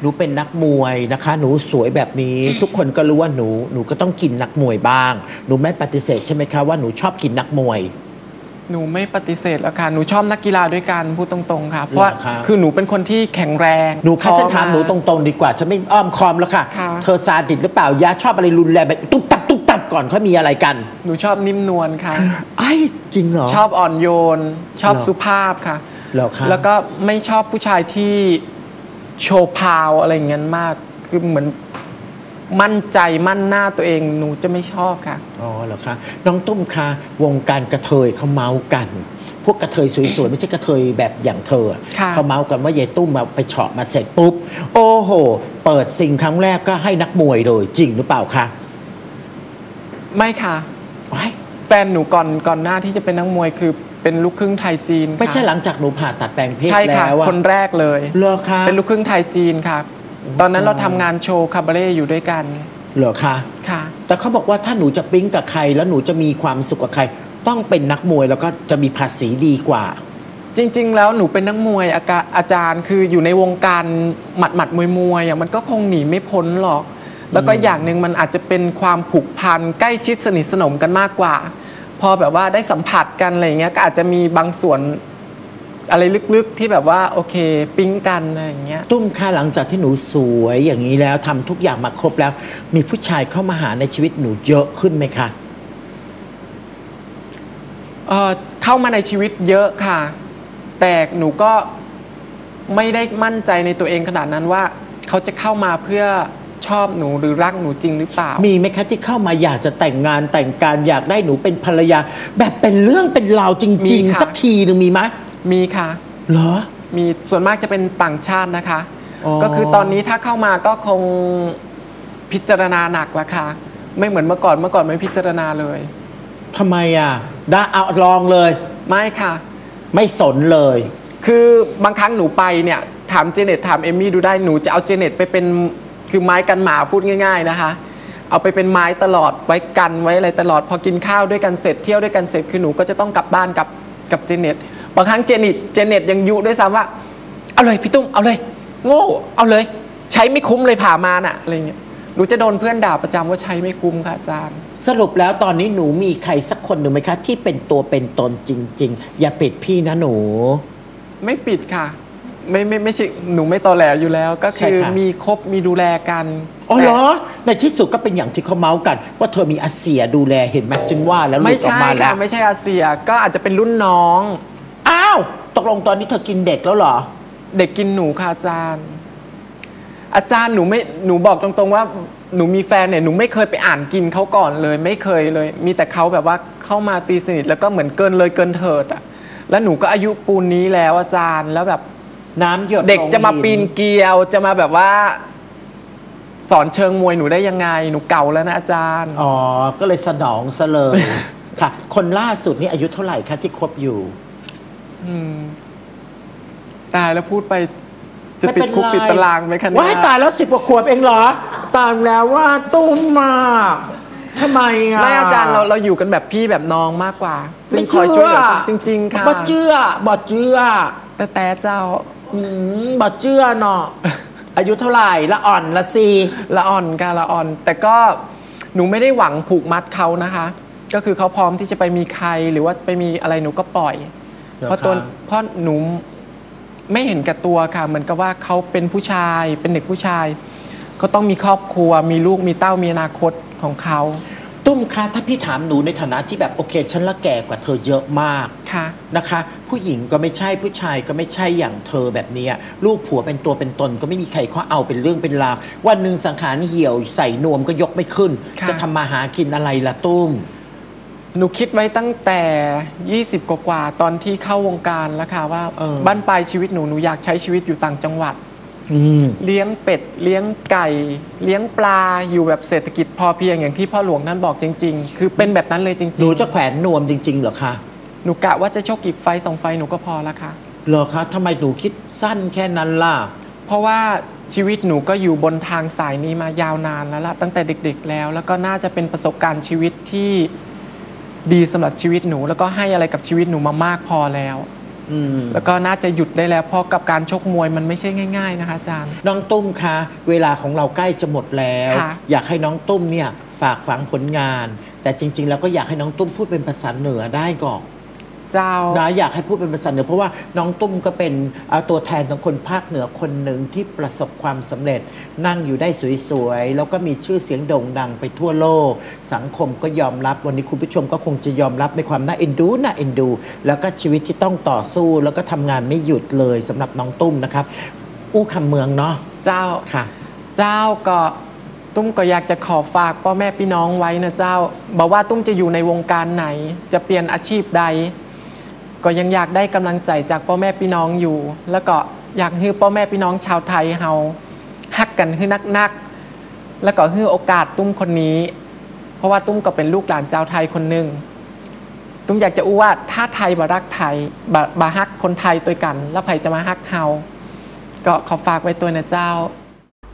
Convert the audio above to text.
หนูเป็นนักมวยนะคะ หนูสวยแบบนี้ ทุกคนก็รู้ว่าหนูหนูก็ต้องกินนักมวยบ้าง หนูไม่ปฏิเสธใช่ไหมคะว่าหนูชอบกินนักมวย หนูไม่ปฏิเสธแล้วค่ะ หนูชอบนักกีฬาด้วยกันพูดตรงๆค่ะ เพราะว่าเหรอครับ คือหนูเป็นคนที่แข็งแรงหนูคะฉันถามพอหนูตรงๆดีกว่าฉันไม่อ้อมคอมแล้วค่ะ ค่ะ เธอซาดิสหรือเปล่ายาชอบอะไรรุนแรงแบบตุ๊บตับตุ๊บตับก่อนเขามีอะไรกันหนูชอบนิ่มนวลค่ะ ไอ้จริงเหรอ ชอบอ่อนโยน ชอบเหรอสุภาพค่ะ เหรอคะ แล้วก็ไม่ชอบผู้ชายที่ โชว์พาวอะไรอย่างเงี้ยมาก คือเหมือนมั่นใจมั่นหน้าตัวเองหนูจะไม่ชอบค่ะ อ๋อเหรอคะน้องตุ้มคะวงการกระเทยเขาเมาส์กัน พวกกระเทยสวยๆ ไม่ใช่กระเทยแบบอย่างเธอ ค่ะเขาเมาส์กันว่ายายตุ้มมาไปเฉาะมาเสร็จปุ๊บ โอ้โห เปิดซิงครั้งแรกก็ให้นักมวยเลยจริงหรือเปล่าคะไม่ค่ะ ว้ายแฟนหนูก่อนก่อนหน้าที่จะเป็นนักมวยคือ เป็นลูกครึ่งไทยจีนค่ะไม่ใช่หลังจากหนูผ่าตัดแปลงเพศใช่ค่ะแล้วอะคนแรกเลยเหรอคะเป็นลูกครึ่งไทยจีนค่ะ ตอนนั้นเราทำงานโชว์คาบาเร่อยู่ด้วยกันเหรอคะค่ะ แต่เขาบอกว่าถ้าหนูจะปิ๊งกับใคร แล้วหนูจะมีความสุขกับใคร ต้องเป็นนักมวยแล้วก็จะมีภาษีดีกว่า จริง ๆ แล้วหนูเป็นนักมวยอากาอาจารย์คืออยู่ในวงการหมัดหมัดมวยมวยอะมันก็คงหนีไม่พ้นหรอก แล้วก็อย่างหนึ่งมันอาจจะเป็นความผูกพันใกล้ชิดสนิทสนมกันมากกว่า พอแบบว่าได้สัมผัสกันอะไรอย่างเงี้ยก็อาจจะมีบางส่วนอะไรลึกๆที่แบบว่าโอเค ปิ๊งกันอะไรอย่างเงี้ย ตุ้มค่ะหลังจากที่หนูสวยอย่างนี้แล้วทำทุกอย่างมาครบแล้ว มีผู้ชายเข้ามาหาในชีวิตหนูเยอะขึ้นไหมคะ เอ่อเข้ามาในชีวิตเยอะค่ะ แต่หนูก็ไม่ได้มั่นใจในตัวเองขนาดนั้นว่า เขาจะเข้ามาเพื่อ ชอบหนูหรือรักหนูจริงหรือเปล่า มีไหมคะที่เข้ามาอยากจะแต่งงานแต่งการอยากได้หนูเป็นภรรยา แบบเป็นเรื่องเป็นราวจมีริงค่ะๆสักทีหนึ่งมีไหมมีค่ะ เหรอ มีส่วนมากจะเป็นต่างชาตินะคะ อ๋อ ก็คือตอนนี้ถ้าเข้ามาก็คงพิจารณาหนักละค่ะ ไม่เหมือนเมื่อก่อนเมื่อก่อนไม่พิจารณาเลย ทำไมอะได้เอาลองเลย ไม่ค่ะ ไม่สนเลย คือบางครั้งหนูไปเนี่ย ถามเจเน็ตถามเอมมี่ดูได้หนูจะเอาเจเน็ตไปเป็น คือไม้กันหมาพูดง่าย ๆนะคะ เอาไปเป็นไม้ตลอดไว้กันไว้อะไรตลอด พอกินข้าวด้วยกันเสร็จเที่ยวด้วยกันเสร็จคือหนูก็จะต้องกลับบ้านกับกับเจเน็ตบางครั้งเจเน็ตเจเน็ตยังยุด้วยซ้ำว่าเอาเลยพี่ตุ้มเอาเลย โง่เอาเลย ใช้ไม่คุ้มเลยผ่ามาน่ะอะไรเงี้ยหนูจะโดนเพื่อนด่าประจำว่าใช้ไม่คุ้มค่ะอาจารย์ สรุปแล้วตอนนี้หนูมีใครสักคนหนึ่งไหมคะ ที่เป็นตัวเป็นตนจริง ๆ อย่าปิดพี่นะหนู ไม่ปิดค่ะ ไม่ไม่ไม่ใช่หนูไม่ตอแหลอยู่แล้ว ก็ใช่คือค่ะ มีคบมีดูแลกันอ๋อเหรอแต่ในที่สุดก็เป็นอย่างที่เขาเมาส์กัน ว่าเธอมีอาเซียดูแลเห็นไหมจึงว่าแล้วหลุไม่ดออกใช่มาแล้ค่ะวไม่ใช่อาเซียก็อาจจะเป็นรุ่นน้อง อ้าว ตกลงตอนนี้เธอกินเด็กแล้วเหรอ เด็กกินหนูค่ะอาจารย์ อาจารย์หนูไม่หนูบอกตรงๆว่าหนูมีแฟนเนี่ยหนูไม่เคยไปอ่านกินเขาก่อนเลย ไม่เคยเลย มีแต่เขาแบบว่าเข้ามาตีสนิทแล้วก็เหมือนเกินเลยเกินเถิดอะแล้วหนูก็อายุปูนนี้แล้วอาจารย์แล้วแบบ น้ำหยดเด็กลงจะมาหิปีนเกลียวจะมาแบบว่า สอนเชิงมวยหนูได้ยังไง หนูเก่าแล้วนะอาจารย์ อ๋อ ก็เลยสนองซะเลย ค่ะ คนล่าสุดนี่อายุเท่าไหร่คะที่คบอยู่ตายแล้วพูดไป จะไม่ติเป็ดนคุกไรติดตารางไหมคะเนี่ว้ายตายแล้วสิบกว่าขวบเองเหรอ ตามแล้วว่าตุ้มมากทำไมอะไม่อาจารย์เราเราอยู่กันแบบพี่แบบน้องมากกว่าซึ่ไม่งคอยช่วยเหลือจริง ๆ ค่ะบ่เชื่อบ่เชื่อแต่แต่เจ้า อืมบ่เชื่อเนาะอายุเท่าไหร่ละอ่อนละสิละอ่อนค่ะละอ่อน แต่ก็หนูไม่ได้หวังผูกมัดเขานะคะ ก็คือเขาพร้อมที่จะไปมีใครหรือว่าไปมีอะไรหนูก็ปล่อย เพราะตัวเพราะหนูไม่เห็นแก่ตัวค่ะเหมือนกับว่าเขาเป็นผู้ชายเป็นเด็กผู้ชายก็ต้องมีครอบครัว มีลูกมีเต้ามีอนาคตของเขา ตุ้มคะถ้าพี่ถามหนูในฐานะที่แบบโอเค ฉันละแก่กว่าเธอเยอะมากค่ะนะคะ ผู้หญิงก็ไม่ใช่ผู้ชายก็ไม่ใช่อย่างเธอแบบเนี้ยลูกผัวเป็นตัวเป็นตนก็ไม่มีใครเขาเอาเป็นเรื่องเป็นราววันหนึ่งสังขารเหี่ยวใส่นวมก็ยกไม่ขึ้นค่ะจะทำมาหากินอะไรล่ะตุ้ม หนูคิดไว้ตั้งแต่ 20 กว่าๆตอนที่เข้าวงการแล้วค่ะว่าเออบ้านปลายชีวิตหนูหนูอยากใช้ชีวิตอยู่ต่างจังหวัดอืม เลี้ยงเป็ด เลี้ยงไก่ เลี้ยงปลาอยู่แบบเศรษฐกิจพอเพียงอย่างที่พ่อหลวงท่านบอกจริง ๆ คือเป็นแบบนั้นเลยจริงหนูจะแขวนนวมจริง ๆ เหรอคะหนูกะว่าจะโชคอีกไฟสองไฟหนูก็พอแล้วค่ะเหรอคะทำไมหนูคิดสั้นแค่นั้นล่ะ เพราะว่าชีวิตหนูก็อยู่บนทางสายนี้มายาวนานแล้วล่ะตั้งแต่เด็ก ๆ แล้ว แล้วก็น่าจะเป็นประสบการณ์ชีวิตที่ดีสำหรับชีวิตหนู แล้วก็ให้อะไรกับชีวิตหนูมามากพอแล้วอืม แล้วก็น่าจะหยุดได้แล้ว เพราะกับการชกมวยมันไม่ใช่ง่าย ๆ นะคะอาจารย์ น้องตุ้มคะ เวลาของเราใกล้จะหมดแล้ว ค่ะ อยากให้น้องตุ้มเนี่ยฝากฝังผลงาน แต่จริง ๆ แล้วก็อยากให้น้องตุ้มพูดเป็นภาษาเหนือได้ก่อน เจ้า นะอยากให้พูดเป็นภาษาเหนือเพราะว่าน้องตุ้มก็เป็นเอ่อตัวแทนของคนภาคเหนือคนหนึ่งที่ประสบความสำเร็จ นั่งอยู่ได้สวยๆ แล้วก็มีชื่อเสียงโด่งดังไปทั่วโลก สังคมก็ยอมรับวันนี้คุณผู้ชมก็คงจะยอมรับในความน่าเอ็นดูน่าเอ็นดู แล้วก็ชีวิตที่ต้องต่อสู้แล้วก็ทำงานไม่หยุดเลยสำหรับน้องตุ้มนะครับ อู้คำเมืองเนาะเจ้า ค่ะ เจ้าก็ตุ้มก็อยากจะขอฝากพ่อแม่พี่น้องไว้นะเจ้าบอกว่าตุ้มจะอยู่ในวงการไหน จะเปลี่ยนอาชีพใด ก็ยังอยากได้กำลังใจจากพ่อแม่พี่น้องอยู่ แล้วก็อยากให้พ่อแม่พี่น้องชาวไทยเฮาฮักกันให้นักๆ แล้วก็ให้โอกาสตุ้มคนนี้ เพราะว่าตุ้มก็เป็นลูกหลานชาวไทยคนหนึ่งตุ้มอยากจะอู้ว่าถ้าไทยบ่รักไทยบ่บ่ฮักคนไทยตัวกัน แล้วใครจะมาฮักเฮาก็ขอฝากไว้ตัวนะเจ้า